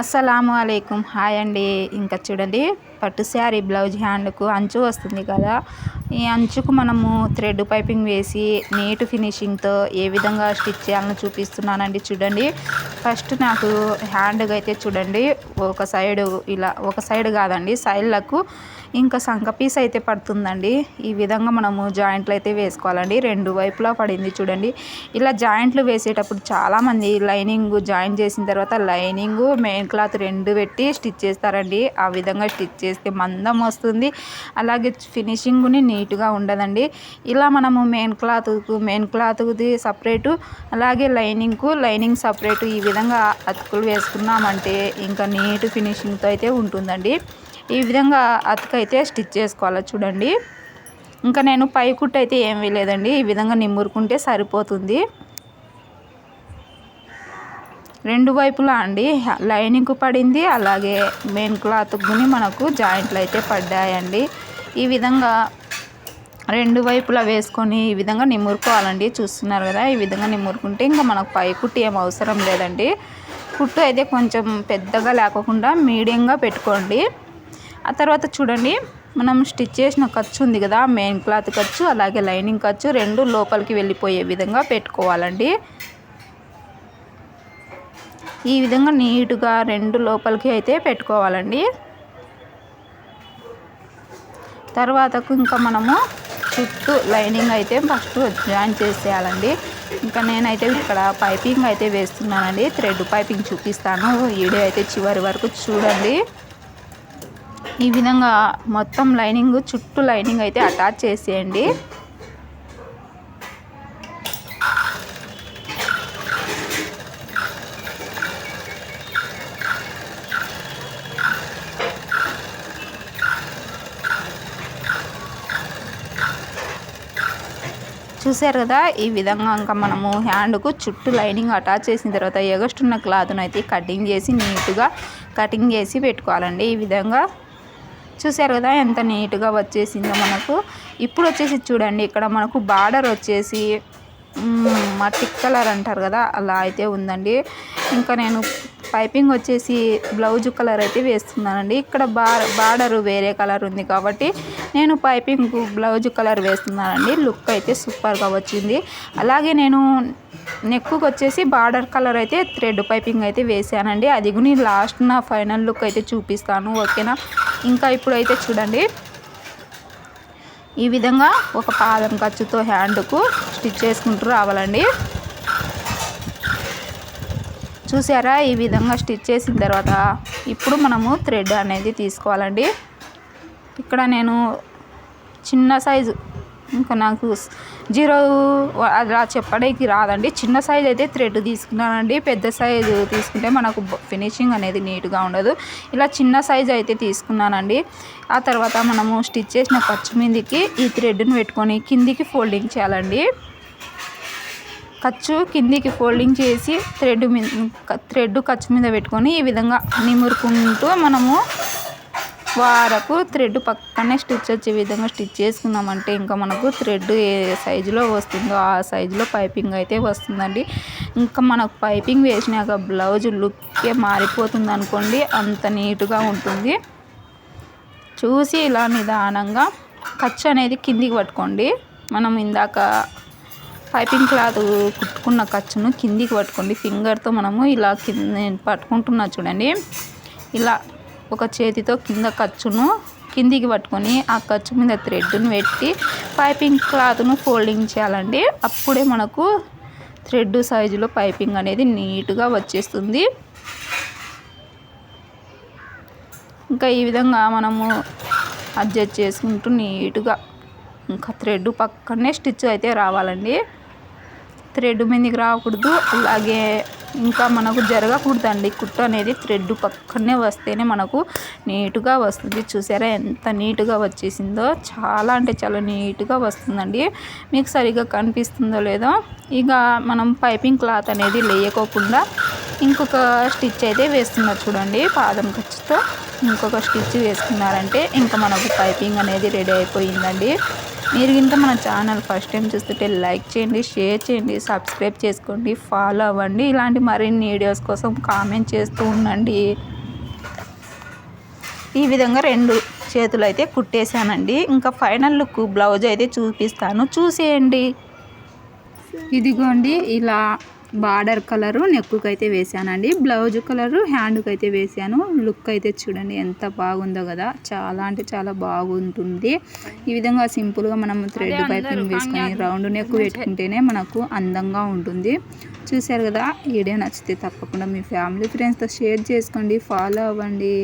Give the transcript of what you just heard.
అస్సలాము అలైకుం. హాయ్ అండి. ఇంకా చూడండి పట్టు శారీ బ్లౌజ్ హ్యాండ్కు అంచు వస్తుంది కదా. ఈ అంచుకు మనము థ్రెడ్ పైపింగ్ వేసి నీట్ ఫినిషింగ్తో ఏ విధంగా స్టిచ్ చేయాలని చూపిస్తున్నానండి చూడండి. ఫస్ట్ నాకు హ్యాండ్గా అయితే చూడండి ఒక సైడ్ ఇలా ఒక సైడ్ కాదండి సైడ్లకు ఇంకా సంక పీస్ అయితే పడుతుందండి. ఈ విధంగా మనము జాయింట్లు అయితే వేసుకోవాలండి. రెండు వైపులా పడింది చూడండి. ఇలా జాయింట్లు వేసేటప్పుడు చాలామంది లైనింగ్ జాయిన్ చేసిన తర్వాత లైనింగ్ మెయిన్ క్లాత్ రెండు పెట్టి స్టిచ్ చేస్తారండి. ఆ విధంగా స్టిచ్ చేస్తే మందం వస్తుంది. అలాగే ఫినిషింగ్ని నీట్గా ఉండదండి. ఇలా మనము మెయిన్ క్లాత్కు మెయిన్ క్లాత్ది సపరేటు అలాగే లైనింగ్కు లైనింగ్ సపరేటు ఈ విధంగా అతుకులు వేసుకున్నామంటే ఇంకా నీట్ ఫినిషింగ్తో అయితే ఉంటుందండి. ఈ విధంగా అతుకైతే స్టిచ్ చేసుకోవాలి చూడండి. ఇంకా నేను పై కుట్టు అయితే ఏం వేయలేదండి. ఈ విధంగా నిమ్మురుకుంటే సరిపోతుంది. రెండు వైపులా అండి లైనింగ్ పడింది అలాగే మెయిన్ క్లాత్ గుని మనకు జాయింట్లు అయితే పడ్డాయండి. ఈ విధంగా రెండు వైపులా వేసుకొని ఈ విధంగా నిమురుకోవాలండి. చూస్తున్నారు కదా ఈ విధంగా నిమురుకుంటే ఇంకా మనకు పై కుట్టు ఏం అవసరం లేదండి. కుట్టు అయితే కొంచెం పెద్దగా లేకోకుండా మీడియంగా పెట్టుకోండి. ఆ తర్వాత చూడండి మనం స్టిచ్ చేసిన ఖర్చు ఉంది కదా మెయిన్ క్లాత్ ఖర్చు అలాగే లైనింగ్ ఖర్చు రెండు లోపలికి వెళ్ళిపోయే విధంగా పెట్టుకోవాలండి. ఈ విధంగా నీట్గా రెండు లోపలికి అయితే పెట్టుకోవాలండి. తర్వాతకు ఇంకా మనము చుట్టూ లైనింగ్ అయితే ఫస్ట్ జాయిన్ చేసేయాలండి. ఇంకా నేనైతే ఇక్కడ పైపింగ్ అయితే వేస్తున్నానండి. థ్రెడ్ పైపింగ్ చూపిస్తాను. వీడియో అయితే చివరి వరకు చూడండి. ఈ విధంగా మొత్తం లైనింగ్ చుట్టూ లైనింగ్ అయితే అటాచ్ చేసేయండి. చూసారు కదా? ఈ విధంగా ఇంకా మనము హ్యాండ్కు చుట్టూ లైనింగ్ అటాచ్ చేసిన తర్వాత ఎగస్టున్న క్లాత్ను అయితే కటింగ్ చేసి నీట్గా కటింగ్ చేసి పెట్టుకోవాలండి. ఈ విధంగా చూసారు కదా? ఎంత నీట్గా వచ్చేసిందో మనకు. ఇప్పుడు వచ్చేసి చూడండి ఇక్కడ మనకు బార్డర్ వచ్చేసి మట్టి కలర్ అంటారు కదా? అలా అయితే ఉందండి. ఇంకా నేను పైపింగ్ వచ్చేసి బ్లౌజ్ కలర్ అయితే వేస్తున్నానండి. ఇక్కడ బార్ బార్డర్ వేరే కలర్ ఉంది కాబట్టి నేను పైపింగ్ బ్లౌజ్ కలర్ వేస్తున్నానండి. లుక్ అయితే సూపర్గా వచ్చింది. అలాగే నేను నెక్కు వచ్చేసి బార్డర్ కలర్ అయితే థ్రెడ్ పైపింగ్ అయితే వేసానండి. అది కూడా లాస్ట్ నా ఫైనల్ లుక్ అయితే చూపిస్తాను. ఓకేనా? ఇంకా ఇప్పుడైతే చూడండి. ఈ విధంగా ఒక పాదం ఖర్చుతో హ్యాండ్కు స్టిచ్ చేసుకుంటూ రావాలండి. చూసారా? ఈ విధంగా స్టిచ్ చేసిన తర్వాత ఇప్పుడు మనము థ్రెడ్ అనేది తీసుకోవాలండి. ఇక్కడ నేను చిన్న సైజు ఇంకా నాకు జీరో అలా చెప్పడానికి రాదండి. చిన్న సైజ్ అయితే థ్రెడ్ తీసుకున్నానండి. పెద్ద సైజు తీసుకుంటే మనకు ఫినిషింగ్ అనేది నీట్గా ఉండదు. ఇలా చిన్న సైజ్ అయితే తీసుకున్నానండి. ఆ తర్వాత మనము స్టిచ్ చేసిన ఖర్చు మీదకి ఈ థ్రెడ్ను పెట్టుకొని కిందికి ఫోల్డింగ్ చేయాలండి. ఖర్చు కిందికి ఫోల్డింగ్ చేసి థ్రెడ్ మీద థ్రెడ్ ఖర్చు మీద పెట్టుకొని ఈ విధంగా నిమురుకుంటూ మనము వారకు థ్రెడ్ పక్కనే స్టిచ్ వచ్చే విధంగా స్టిచ్ చేసుకున్నామంటే ఇంకా మనకు థ్రెడ్ ఏ సైజులో వస్తుందో ఆ సైజులో పైపింగ్ అయితే వస్తుందండి. ఇంకా మనకు పైపింగ్ వేసినాక బ్లౌజ్ లుక్కే మారిపోతుంది అనుకోండి అంత నీట్గా ఉంటుంది. చూసి ఇలా నిదానంగా ఖర్చు అనేది కిందికి పట్టుకోండి. మనం ఇందాక పైపింగ్ క్లాత్ కుట్టుకున్న ఖర్చును కిందికి పట్టుకోండి. ఫింగర్తో మనము ఇలా కింద పట్టుకుంటున్నా చూడండి. ఇలా ఒక చేతితో కింద ఖర్చును కిందికి పట్టుకొని ఆ ఖర్చు మీద థ్రెడ్ను పెట్టి పైపింగ్ క్లాత్ను ఫోల్డింగ్ చేయాలండి. అప్పుడే మనకు థ్రెడ్ సైజులో పైపింగ్ అనేది నీట్గా వచ్చేస్తుంది. ఇంకా ఈ విధంగా మనము అడ్జస్ట్ చేసుకుంటూ నీట్గా ఇంకా థ్రెడ్ పక్కనే స్టిచ్ అయితే రావాలండి. థ్రెడ్ మీదకి రాకూడదు. అలాగే ఇంకా మనకు జరగకూడదండి. కుట్టు అనేది థ్రెడ్ పక్కనే వస్తేనే మనకు నీట్గా వస్తుంది. చూసారా ఎంత నీట్గా వచ్చేసిందో. చాలా అంటే చాలా నీట్గా వస్తుందండి. మీకు సరిగ్గా కనిపిస్తుందో లేదో. ఇక మనం పైపింగ్ క్లాత్ అనేది లేయకోకుండా ఇంకొక స్టిచ్ అయితే వేస్తున్నారు చూడండి. పాదం ఖర్చుతో ఇంకొక స్టిచ్ వేసుకున్నారంటే ఇంకా మనకు పైపింగ్ అనేది రెడీ అయిపోయిందండి. మీరు ఇంత మన ఛానల్ ఫస్ట్ టైం చూస్తుంటే లైక్ చేయండి షేర్ చేయండి సబ్స్క్రైబ్ చేసుకోండి ఫాలో అవ్వండి. ఇలాంటి మరిన్ని వీడియోస్ కోసం కామెంట్ చేస్తూ ఉండండి. ఈ విధంగా రెండు చేతులు అయితే కుట్టేశానండి. ఇంకా ఫైనల్ లుక్ బ్లౌజ్ అయితే చూపిస్తాను. చూసేయండి. ఇదిగోండి ఇలా బార్డర్ కలరు నెక్కుకి అయితే వేసానండి బ్లౌజ్ కలరు హ్యాండ్కి అయితే వేసాను లుక్ అయితే చూడండి ఎంత బాగుందో కదా. చాలా అంటే చాలా బాగుంటుంది. ఈ విధంగా సింపుల్గా మనం థ్రెడ్ పైపింగ్ వేసుకొని రౌండ్ నెక్ పెట్టుకుంటేనే మనకు అందంగా ఉంటుంది. చూశారు కదా వీడియో నచ్చితే తప్పకుండా మీ ఫ్యామిలీ ఫ్రెండ్స్తో షేర్ చేసుకోండి. ఫాలో అవ్వండి.